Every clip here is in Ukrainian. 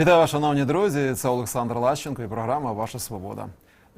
Вітаю шановні друзі. Це Олександр Лащенко і програма Ваша Свобода.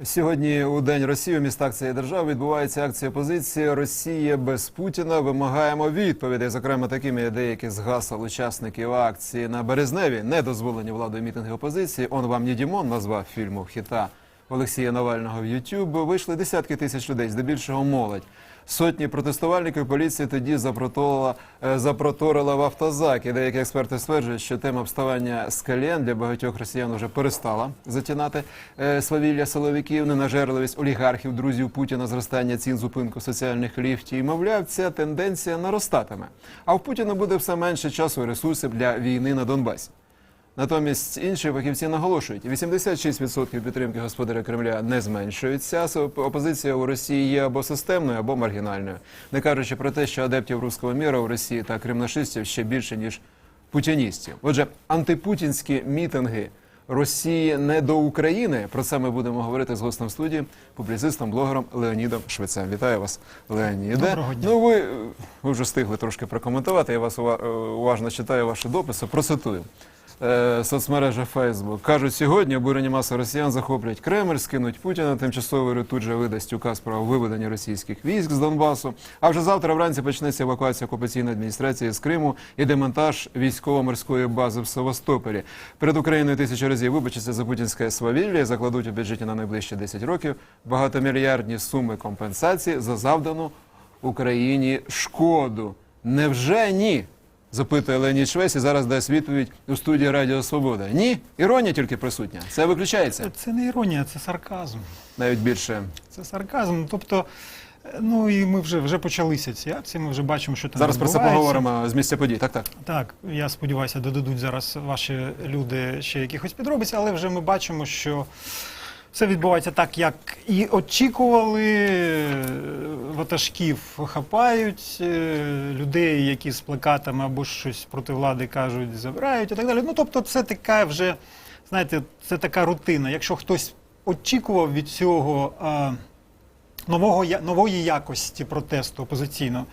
Сьогодні у День Росії у містах цієї держави відбувається акція опозиції Росія без Путіна. Вимагаємо відповідей, зокрема такими деякі з гасел учасників акції на Березневі, не дозволені владою мітинги опозиції. Он вам не Дімон назвав фільму хіта Олексія Навального в YouTube. Вийшли десятки тисяч людей, здебільшого молодь. Сотні протестувальників поліція тоді запроторила, е, запроторила в автозаки. Деякі експерти стверджують, що тема вставання з колін для багатьох росіян вже перестала затінати е, свавілля силовиків, ненажерливість олігархів, друзів Путіна, зростання цін, зупинку соціальних ліфтів. І, мовляв, ця тенденція наростатиме. А в Путіна буде все менше часу і ресурсів для війни на Донбасі. Натомість інші фахівці наголошують, 86% підтримки господаря Кремля не зменшується. а Опозиція у Росії є або системною, або маргінальною. Не кажучи про те, що адептів руського міра у Росії та кремнашистів ще більше ніж путіністів. Отже, антипутінські мітинги Росії не до України. Про це ми будемо говорити з гостем студії, публіцистом, блогером Леонідом Швецем. Вітаю вас, Леоніде. Доброго дня. Ну ви, ви вже встигли трошки прокоментувати. Я вас е, уважно читаю ваші дописи. Процитую. Е, Соцмережа Фейсбук кажуть, сьогодні обурені маси росіян захоплять Кремль, скинуть Путіна. Тимчасовий уряд тут же видасть указ про виведення російських військ з Донбасу. А вже завтра вранці почнеться евакуація окупаційної адміністрації з Криму і демонтаж військово-морської бази в Севастополі. Перед Україною тисячу разів вибачаться за путінське свавілля закладуть у бюджеті на найближчі 10 років багатомільярдні суми компенсації за завдану Україні шкоду. Невже ні? Запитує Леонід Швець і зараз дасть відповідь у студії Радіо Свобода. Ні, іронія тільки присутня. Це виключається Це не іронія, це сарказм. навіть більше. Це сарказм. Тобто, ну і ми вже вже почалися ці акції. Ми вже бачимо, що там Зараз про це поговоримо з місця подій. Так, так. Так, я сподіваюся, додадуть зараз ваші люди ще якихось підробиць, але вже ми бачимо, що все відбувається так, як і очікували. Ватажків хапають, е, людей, які з плакатами або щось проти влади кажуть, забирають і так далі. Ну тобто, це така вже, знаєте, це така рутина. Якщо хтось очікував від цього е, нового, нової якості протесту опозиційного,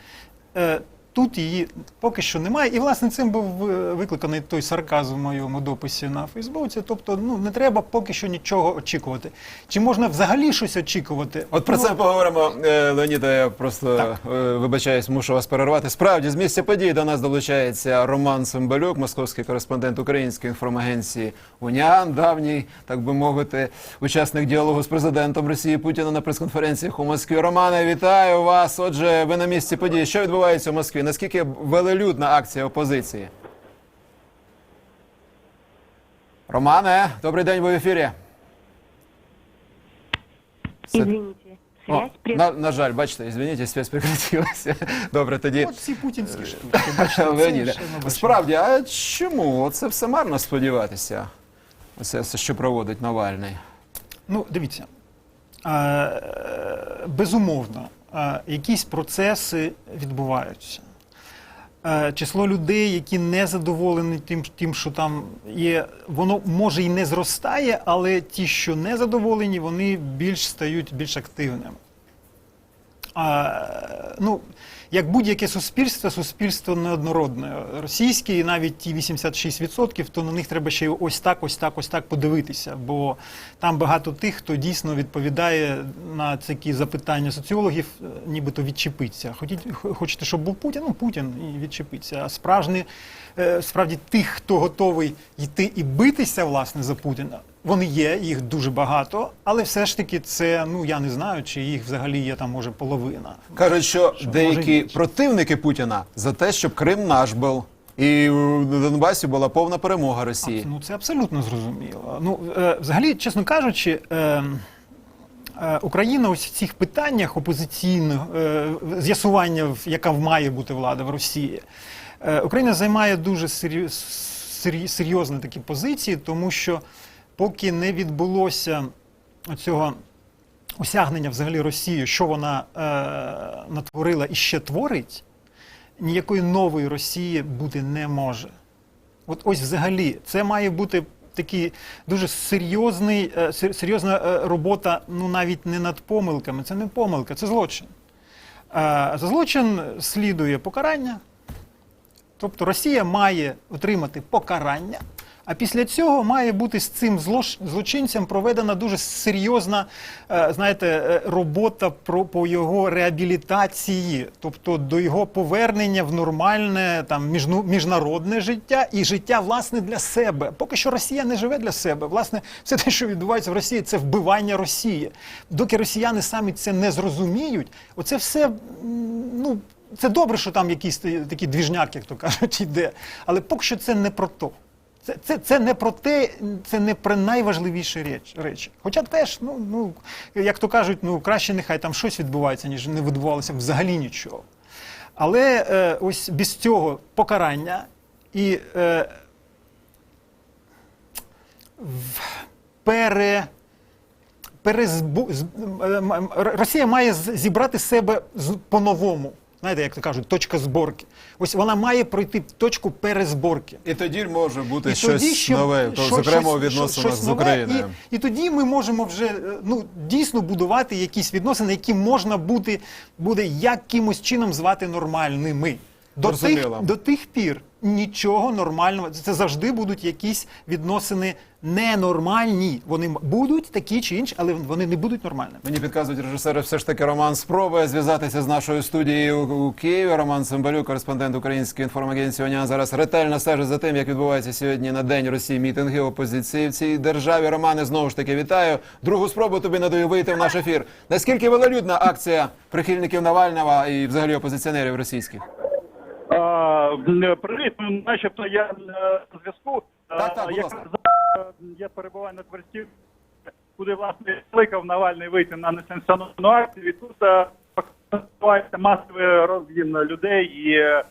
е, тут її поки що немає. І, власне, цим був е, викликаний той сарказм в моєму дописі на Фейсбуці. Тобто, ну не треба поки що нічого очікувати. Чи можна взагалі щось очікувати? От про Ну, це поговоримо. Е, Леоніда, я просто Так. е, вибачаюсь, мушу вас перервати. Справді, з місця подій до нас долучається Роман Цимбалюк, московський кореспондент української інформагенції Уніан, давній, так би мовити, учасник діалогу з президентом Росії Путіна на прес-конференціях у Москві. Романе, вітаю вас. Отже, ви на місці подій. Що відбувається у Москві? Наскільки велелюдна акція опозиції? Романе, добрий день, ви в ефірі. Извините, О, связь прервалась. на, на жаль, бачите, извините, связь прекратилася. Добре, тоді. От ці путінські штуки. бачите, це Леоніде, ще ми справді, а чому це все марно сподіватися? Це все, що проводить Навальний. Ну, дивіться, е, безумовно, е, якісь процеси відбуваються. Е, Число людей, які не задоволені тим, тим, що там є, воно може і не зростає, але ті, що не задоволені, вони більш стають більш активними. А, ну, як будь-яке суспільство, суспільство неоднородне. Російське, і навіть ті 86%, то на них треба ще й ось так, ось так, ось так подивитися. Бо там багато тих, хто дійсно відповідає на такі запитання соціологів, е, нібито відчепиться. Хотіть, хочете, щоб був Путін? Ну, Путін і відчепиться. А справжні, е, справді тих, хто готовий йти і битися власне за Путіна, вони є, їх дуже багато, але все ж таки це, ну я не знаю, чи їх взагалі є там може половина. Кажуть, що, Що, деякі противники Путіна за те, щоб Крим наш був. І в Донбасі була повна перемога Росії. Ну це абсолютно зрозуміло. Ну е, взагалі, чесно кажучи. Е, е, Україна ось в цих питаннях опозиційних е, з'ясування, в- яка має бути влада в Росії, е, Україна займає дуже серйозні такі позиції, тому що поки не відбулося цього осягнення взагалі Росії, що вона е, натворила і ще творить, ніякої нової Росії бути не може. От ось взагалі, це має бути такий дуже серйозний, е, серйозна е, робота, ну навіть не над помилками. Це не помилка, це злочин. Е, За злочин слідує покарання. Тобто Росія має отримати покарання, А після цього має бути з цим злочинцем проведена дуже серйозна е, знаєте, е, робота по його реабілітації, тобто до його повернення в нормальне там, міжнародне життя і життя власне для себе. Поки що Росія не живе для себе. Власне, все те, що відбувається в Росії, це вбивання Росії. Доки росіяни самі це не зрозуміють, оце все ну. Це добре, що там якийсь та- такий двіжняк, як то кажуть, йде. Але поки що це не про то. Це, це, це не про те, це не про найважливіші реч, речі. Хоча теж, ну, ну, як то кажуть, ну краще нехай там щось відбувається, ніж не відбувалося взагалі нічого. Але е, ось без цього покарання і е, пере, перезбу, Росія має зібрати себе по-новому. Знаєте, як то кажуть, точка зборки. Ось вона має пройти точку перезборки. І тоді може бути І щось тоді ще нове, то, що- зокрема у щось- відносинах щось з нове, Україною. І, і тоді ми можемо вже е, ну, дійсно будувати якісь відносини, які можна бути, буде якимось чином звати нормальними. До тих, до тих пір нічого нормального. Це завжди будуть якісь відносини ненормальні. Вони будуть такі чи інші, але вони не будуть нормальними. Мені підказують режисери, все ж таки Роман спробує зв'язатися з нашою студією у, Києві. Роман Цимбалюк, кореспондент української інформагенції «Онян», зараз ретельно стежить за тим, як відбувається сьогодні на День Росії мітинги опозиції в цій державі. Романе, знову ж таки вітаю. Другу спробу тобі надаю вийти в наш ефір. Наскільки велолюдна акція прихильників Навального і взагалі опозиціонерів російських? Привіт, ну, начебто я е, на зв'язку. Так, так, будь якраз ласка. зараз, е, Я перебуваю на Тверській, куди власне кликав Навальний вийти на несанкціоновану акцію. І тут е, відбувається масовий розгін людей, і е,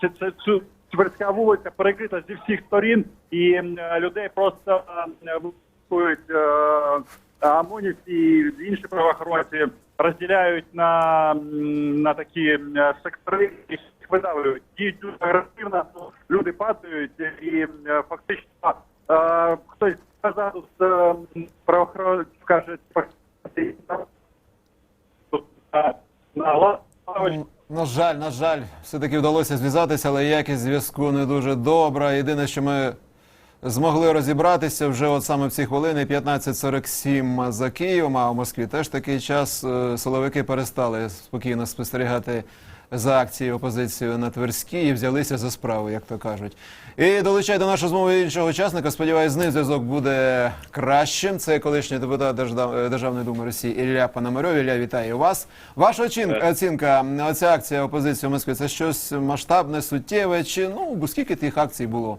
це, це, цю Тверська вулиця перекрита зі всіх сторін, і м, людей просто е, випускують е, ОМОНівці і інші правоохоронці розділяють на, на такі е, сектори і їх видавлюють. Діють дуже агресивно, люди падають і е, фактично е, хтось позаду з е, правоохоронців каже, на лавочці Ну, На жаль, на жаль, все-таки вдалося зв'язатися, але якість зв'язку не дуже добра. Єдине, що ми змогли розібратися вже от саме в ці хвилини 15.47 за Києвом, а в Москві теж такий час е, силовики перестали спокійно спостерігати за акцією опозиції на Тверській і взялися за справу, як то кажуть. І долучай до нашої розмови іншого учасника. Сподіваюсь, з ним зв'язок буде кращим. Це колишній депутат е, Державної думи Росії Ілля Пономарьов. Ілля, вітаю вас. Ваша оцінка, оця акція опозиції в Москві це щось масштабне, суттєве? Чи ну скільки тих акцій було?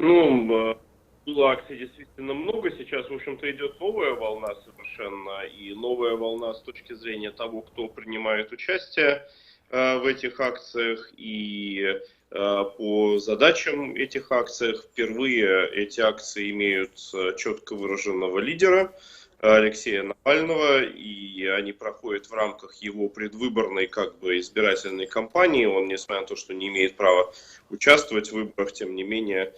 Ну, было акций действительно много. Сейчас, в общем-то, идет новая волна совершенно. И новая волна с точки зрения того, кто принимает участие э, в этих акциях и э, по задачам этих акциях. Впервые эти акции имеют э, четко выраженного лидера Алексея Навального, и они проходят в рамках его предвыборной как бы избирательной кампании. Он, несмотря на то, что не имеет права участвовать в выборах, тем не менее,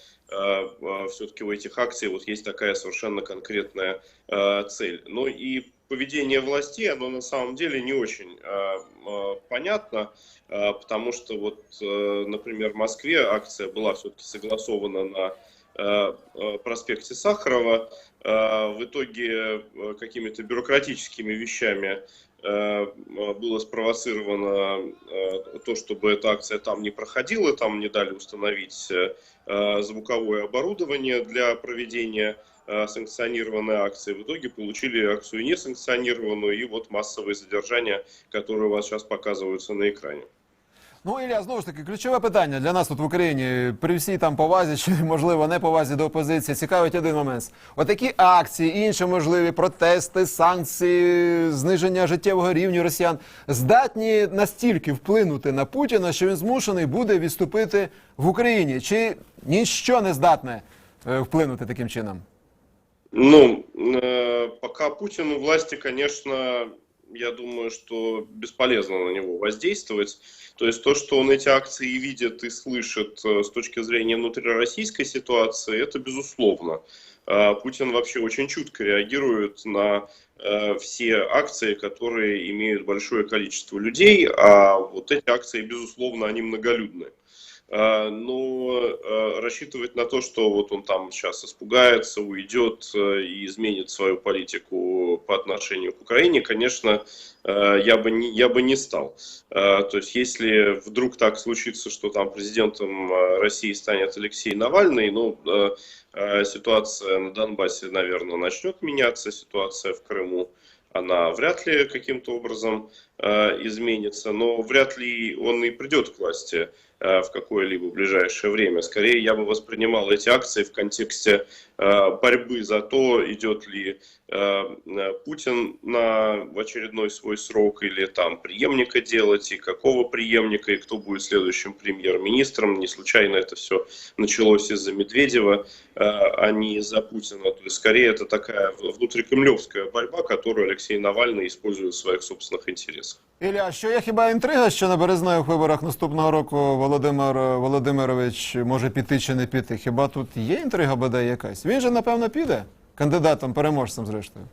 все-таки у этих акций вот есть такая совершенно конкретная э, цель. Ну и поведение властей, оно на самом деле не очень э, э, понятно, э, потому что вот, э, например, в Москве акция была все-таки согласована на э, э, проспекте Сахарова. Э, В итоге э, какими-то бюрократическими вещами э, э, было спровоцировано то, чтобы эта акция там не проходила, там не дали установить звуковое оборудование для проведения санкционированной акции. В итоге получили акцию несанкционированную и вот массовые задержания, которые у вас сейчас показываются на экране. Ну, Ілля, знову ж таки, ключове питання для нас тут в Україні. При всій там повазі, чи можливо не повазі до опозиції, цікавить один момент. Отакі акції, інші можливі протести, санкції, зниження життєвого рівня росіян здатні настільки вплинути на Путіна, що він змушений буде відступити в Україні. Чи ніщо не здатне е, вплинути таким чином? Ну, э, пока Путину власти, конечно, я думаю, что бесполезно на него воздействовать. То есть то, что он эти акции видит и слышит э, с точки зрения внутрироссийской ситуации, это безусловно. Э, Путин вообще очень чутко реагирует на э, все акции, которые имеют большое количество людей, а вот эти акции, безусловно, они многолюдны. Э, Но э, рассчитывать на то, что вот он там сейчас испугается, уйдет э, и изменит свою политику по отношению к Украине, конечно, я бы не, я бы не стал. То есть, если вдруг так случится, что там президентом России станет Алексей Навальный, ну, ситуация на Донбассе, наверное, начнет меняться, ситуация в Крыму, она вряд ли каким-то образом э, изменится, но вряд ли он и придет к власти в какое-либо ближайшее время. Скорее, я бы воспринимал эти акции в контексте э, борьбы за то, идет ли э, э, Путин на очередной свой срок или там преемника делать, и какого преемника, и кто будет следующим премьер-министром. Не случайно это все началось из-за Медведева, э, а не из-за Путина. То есть, скорее, это такая внутрикремлевская борьба, которую Алексей Навальный использует в своих собственных интересах. Ілля, що є хіба інтрига, що на березневих виборах наступного року Володимир Володимирович може піти чи не піти? Хіба тут є інтрига бодай якась? Він же, напевно, піде кандидатом, переможцем, зрештою.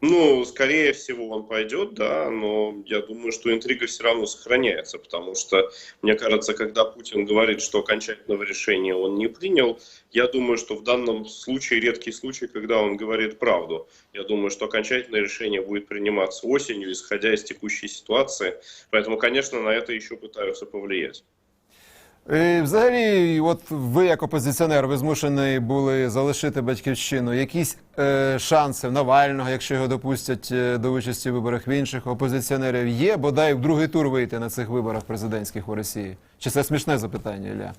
Ну, скорее всего, он пойдет, да, но я думаю, что интрига все равно сохраняется, потому что, мне кажется, когда Путин говорит, что окончательного решения он не принял, я думаю, что в данном случае редкий случай, когда он говорит правду. Я думаю, что окончательное решение будет приниматься осенью, исходя из текущей ситуации. Поэтому, конечно, на это еще пытаются повлиять. І взагалі, от ви як опозиціонер, ви змушені були залишити батьківщину. Якісь е, шанси в Навального, якщо його допустять е, до участі в виборах в інших опозиціонерів, є бодай в другий тур вийти на цих виборах президентських у Росії? Чи це смішне запитання, Ілля?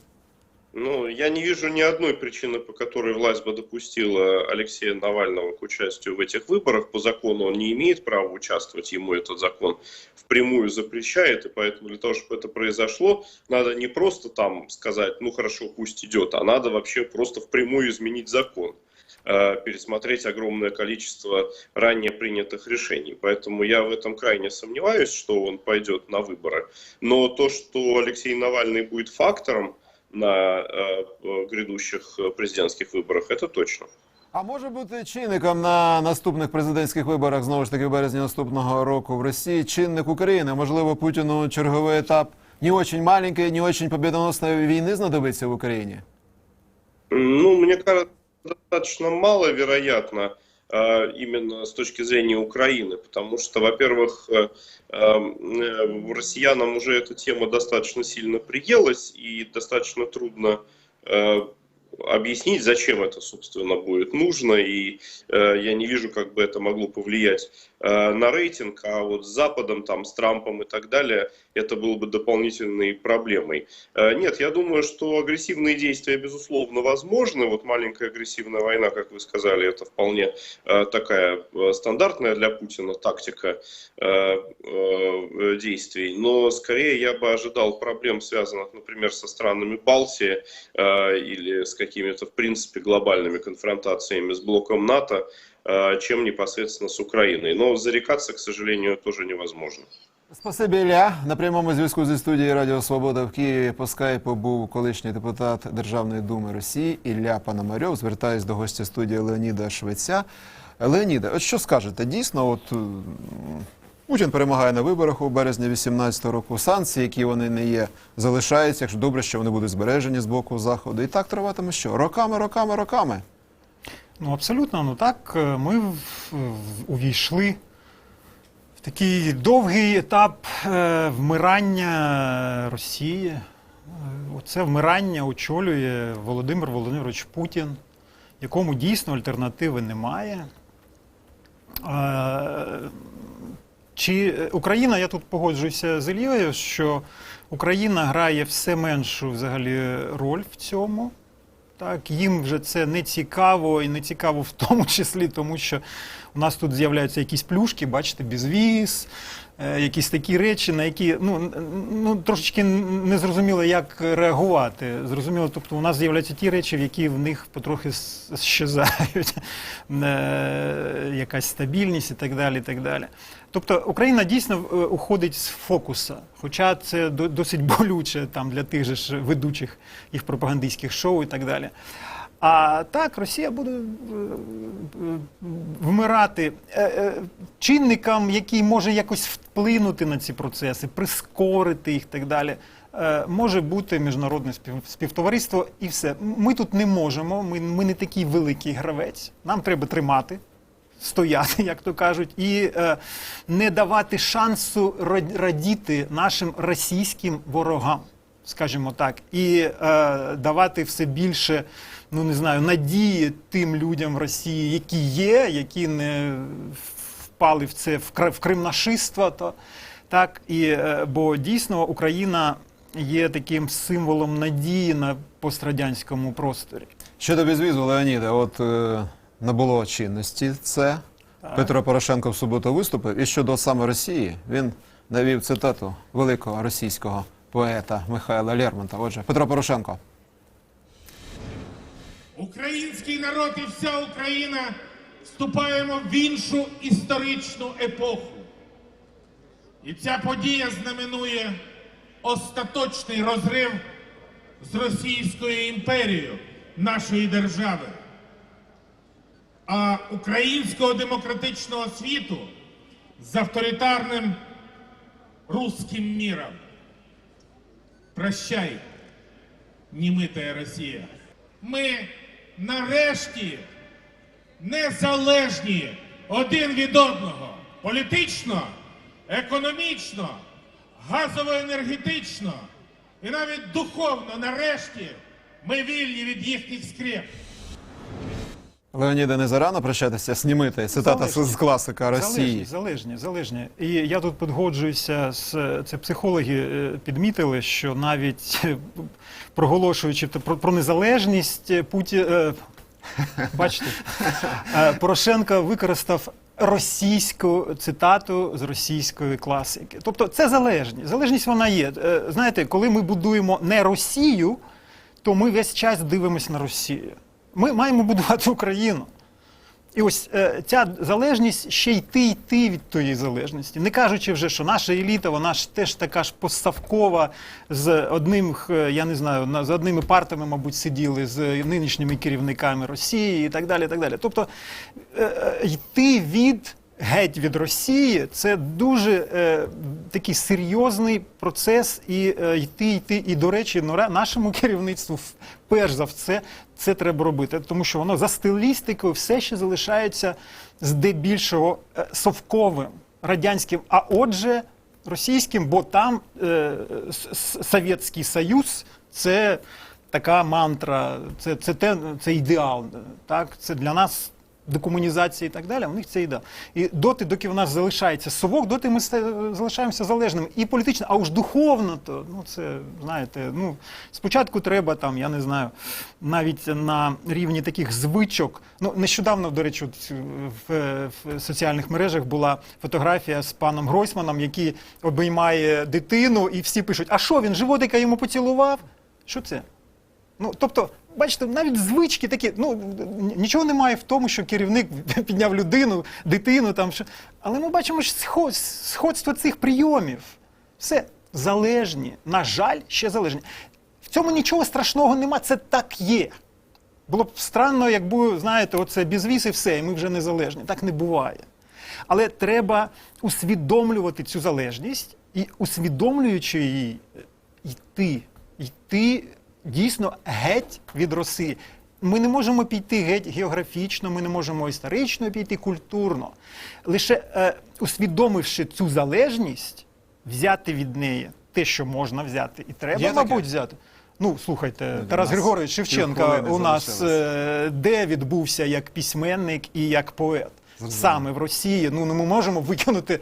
Ну, я не вижу ни одной причины, по которой власть бы допустила Алексея Навального к участию в этих выборах. По закону он не имеет права участвовать, ему этот закон впрямую запрещает, и поэтому для того, чтобы это произошло, надо не просто там сказать, ну хорошо, пусть идет, а надо вообще просто впрямую изменить закон э, пересмотреть огромное количество ранее принятых решений. Поэтому я в этом крайне сомневаюсь, что он пойдет на выборы. Но то, что Алексей Навальный будет фактором на э, э, грядущих э, президентских выборах, это точно. А може бути чинником на наступних президентських виборах знову ж таки в березні наступного року в Росії чинник України? Можливо, Путіну черговий етап не очень маленької, не очень победоносної війни знадобиться в Україні? Ну, мне кажется, достаточно маловероятно э, Именно с точки зрения Украины, потому что, во-первых, э, э, россиянам уже эта тема достаточно сильно приелась и достаточно трудно э, объяснить, зачем это, собственно, будет нужно, и я не вижу, как бы это могло повлиять на рейтинг, а вот с Западом, там, с Трампом и так далее, это было бы дополнительной проблемой. Э, Нет, я думаю, что агрессивные действия, безусловно, возможны. Вот маленькая агрессивная война, как вы сказали, это вполне э, такая э, стандартная для Путина тактика действий. Но скорее я бы ожидал проблем, связанных, например, со странами Балтии или с какими-то, в принципе, глобальными конфронтациями с блоком НАТО, чем непосредственно с Украиной. Но зарекаться, к сожалению, тоже невозможно. Спасибі, Ілля. На прямому зв'язку зі студії Радіо Свобода в Києві по скайпу був колишній депутат Державної думи Росії Ілля Пономарьов. Звертаюсь до гостя студії Леоніда Швеця. Леоніда, от що скажете? Дійсно, от Путін перемагає на виборах у березні 18 року. Санкції, які вони не є, залишаються. Якщо добре, що вони будуть збережені з боку заходу. І так триватиме що? Роками, роками, роками. Ну, абсолютно, ну так, е, ми увійшли такий довгий етап е, вмирання Росії. Оце вмирання очолює Володимир Володимирович Путін, якому дійсно альтернативи немає. Е, Чи Україна, я тут погоджуюся з Ілією, що Україна грає все меншу взагалі роль в цьому. Так, їм вже це не цікаво, і не цікаво в тому числі, тому що у нас тут з'являються якісь плюшки, бачите, безвіз, е, якісь такі речі, на які ну, ну, трошечки не зрозуміло, як реагувати. Зрозуміло, тобто у нас з'являються ті речі, в які в них потрохи щезають, Е, якась стабільність і так далі. І так далі. Тобто Україна дійсно е, уходить з фокуса, хоча це до- досить болюче там для тих же ж ведучих їх пропагандистських шоу і так далі. А так, Росія буде е, е, вмирати чинникам, який може якось вплинути на ці процеси, прискорити їх і так далі. може бути міжнародне спів, співтовариство і все. Ми тут не можемо, ми, ми не такий великий гравець. Нам треба тримати, стояти, як то кажуть, і е, не давати шансу радіти нашим російським ворогам, скажімо так, і е, давати все більше, ну не знаю, надії тим людям в Росії, які є, які не впали в це в кримнашиство, то так і е, бо дійсно Україна є таким символом надії на пострадянському просторі. Щодо безвізу, Леоніде, от е, набуло чинності це. Петро Порошенко в суботу виступив. І щодо саме Росії, він навів цитату великого російського поета Михайла Лермонта. Отже, Петро Порошенко. Український народ і вся Україна вступаємо в іншу історичну епоху. І ця подія знаменує остаточний розрив з Російською імперією нашої держави. А українського демократичного світу з авторитарним русським міром. Прощай, німитая Росія. Ми нарешті незалежні один від одного. Політично, економічно, газово-енергетично і навіть духовно нарешті ми вільні від їхніх скреп. Леоніде, не зарано прощатися, снімити. Цитата з, Залежні. з класика Росії. Залежні, залежні, залежні. І я тут погоджуюся з це психологи е, підмітили, що навіть е, проголошуючи про, про незалежність е, Путі, бачите, Порошенко використав російську цитату з російської класики. Тобто це залежність. Залежність вона є. Знаєте, коли ми будуємо не Росію, то ми весь час дивимося на Росію. Ми маємо будувати Україну. І ось е, ця залежність ще йти йти від тої залежності, не кажучи вже, що наша еліта, вона ж теж така ж поставкова з одним, я не знаю, на- з одними партами, мабуть, сиділи з нинішніми керівниками Росії і так далі. І так далі. Тобто е, е, йти від геть від Росії це дуже е, такий серйозний процес, і е, йти, йти. І, до речі, ну, нашому керівництву перш за все це треба робити, тому що воно за стилістикою все ще залишається здебільшого е, совковим радянським, а отже, російським, бо там е, Совєтський Союз це така мантра, це, це, те, це ідеал. Так? Це для нас декомунізація і так далі, у них це ідеал. І доти, доки в нас залишається совок, доти ми залишаємося залежними. І політично, а уж духовно, то ну це знаєте, ну спочатку треба там, я не знаю, навіть на рівні таких звичок. Ну нещодавно, до речі, в, в соціальних мережах була фотографія з паном Гройсманом, який обіймає дитину, і всі пишуть: а що він животика йому поцілував? Що це? Ну, тобто, бачите, навіть звички такі, ну нічого немає в тому, що керівник підняв людину, дитину там. Що... Але ми бачимо що сходство цих прийомів. Все залежні, на жаль, ще залежні. В цьому нічого страшного нема, це так є. Було б странно, якби, знаєте, оце безвіз і все, і ми вже незалежні. Так не буває. Але треба усвідомлювати цю залежність і, усвідомлюючи її, йти, йти дійсно геть від Росії. Ми не можемо піти геть географічно, ми не можемо історично піти культурно. Лише е, усвідомивши цю залежність, взяти від неї те, що можна взяти, і треба, Є таке? мабуть, взяти. Ну, слухайте, Ну, Тарас нас Григорович Шевченко у нас залишилось. е, де відбувся як письменник і як поет. Саме в Росії. Ну, не ми можемо викинути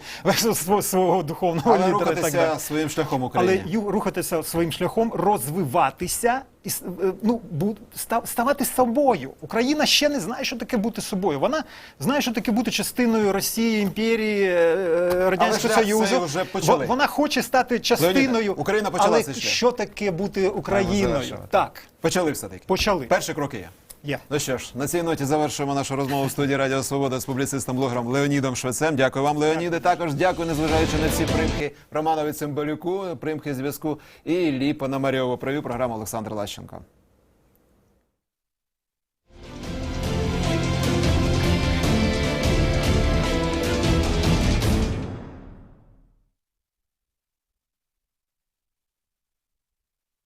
свого, свого духовного Але лідера. і так далі. своїм шляхом в Але ю- рухатися своїм шляхом, розвиватися і с- е, ну, бу- ста- ставати собою. Україна ще не знає, що таке бути собою. Вона знає, що таке бути частиною Росії, імперії, е, е, Радянського цей Союзу. вже почали. Во- Вона хоче стати частиною. Україна почала але цей шлях. що таке бути Україною? завершувати. Так, Почали все-таки. почали. Перші кроки є. Є. Ну що ж, на цій ноті завершуємо нашу розмову в студії Радіо Свобода з публіцистом-блогером Леонідом Швецем. Дякую вам, Леоніде. Також дякую, незважаючи на ці примхи Романові Цимбалюку, примхи зв'язку і Лі Пономарьову. Провів програму Олександр Лащенко.